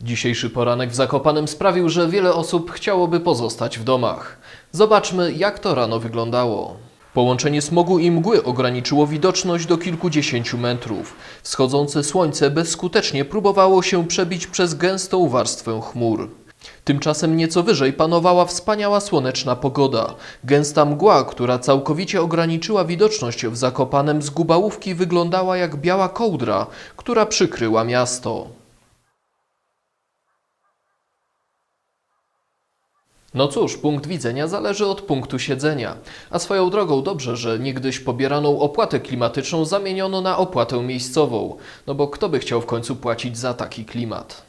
Dzisiejszy poranek w Zakopanem sprawił, że wiele osób chciałoby pozostać w domach. Zobaczmy, jak to rano wyglądało. Połączenie smogu i mgły ograniczyło widoczność do kilkudziesięciu metrów. Wschodzące słońce bezskutecznie próbowało się przebić przez gęstą warstwę chmur. Tymczasem nieco wyżej panowała wspaniała słoneczna pogoda. Gęsta mgła, która całkowicie ograniczyła widoczność w Zakopanem z Gubałówki wyglądała jak biała kołdra, która przykryła miasto. No cóż, punkt widzenia zależy od punktu siedzenia. A swoją drogą dobrze, że niegdyś pobieraną opłatę klimatyczną zamieniono na opłatę miejscową. No bo kto by chciał w końcu płacić za taki klimat?